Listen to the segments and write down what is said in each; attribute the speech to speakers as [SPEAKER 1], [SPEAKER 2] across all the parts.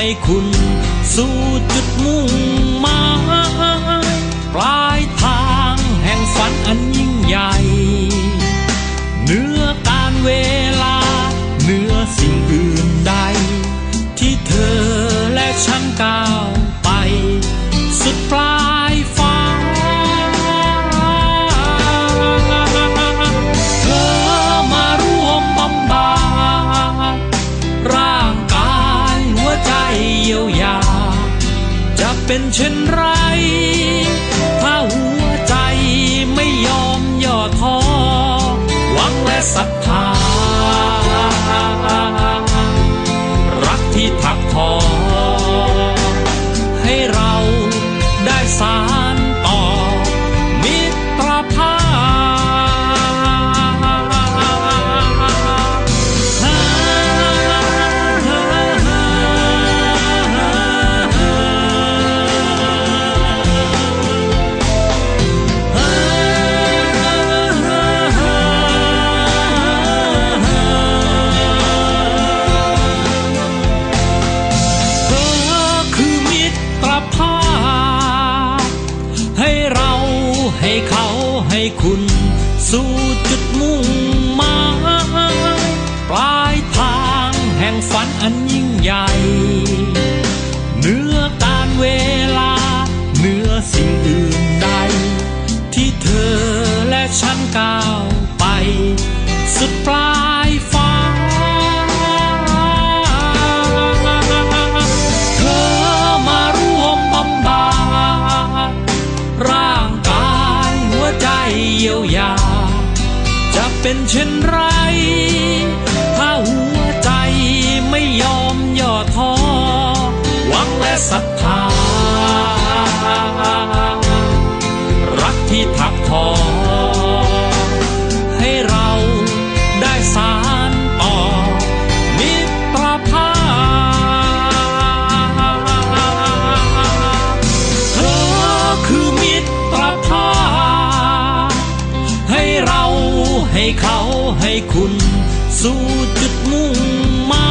[SPEAKER 1] ให้คุณสู่จุดมุ่งหมายปลายทางแห่งฝันอันยิ่งใหญ่เหนือการเวลาเหนือสิ่งอื่นใด ที่เธอและฉันก้า เช่นไร ถ้าหัวใจไม่ยอมย่อท้อหวังและศรัทธา คุณ็นเช่นไร ถ้าหัวใจไม่ยอมย่อท้อหวังและศรัทธา รักที่ทักทอ ให้เขาให้คุณ สู่จุดมุ่งหมา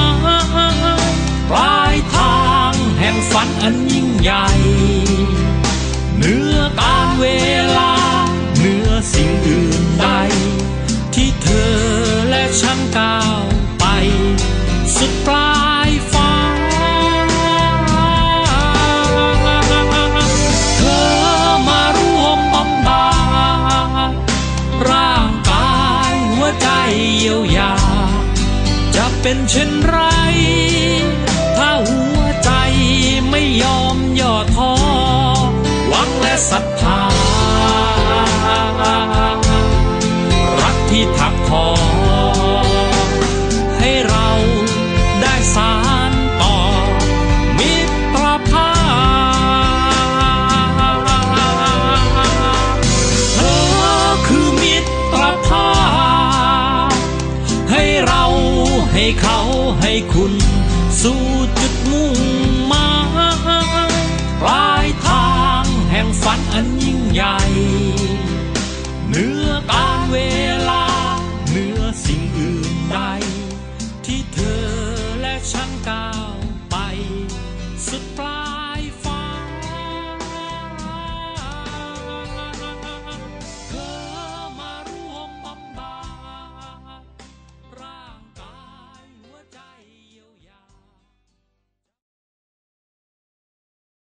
[SPEAKER 1] ยปลายทางแห่งฝันอันยิ่งใหญ่ ยียวยา จะเป็นเช่นไร ถ้าหัวใจไม่ยอมย่อท้อหวังและศรัทธา คุณสู่จุดมุ่งหมายปลายทางแห่งฝันอันยิ่งใหญ่เหนือการเวลาเหนือสิ่งอื่นใด ที่เธอและฉันก้าวไปสุดปลาย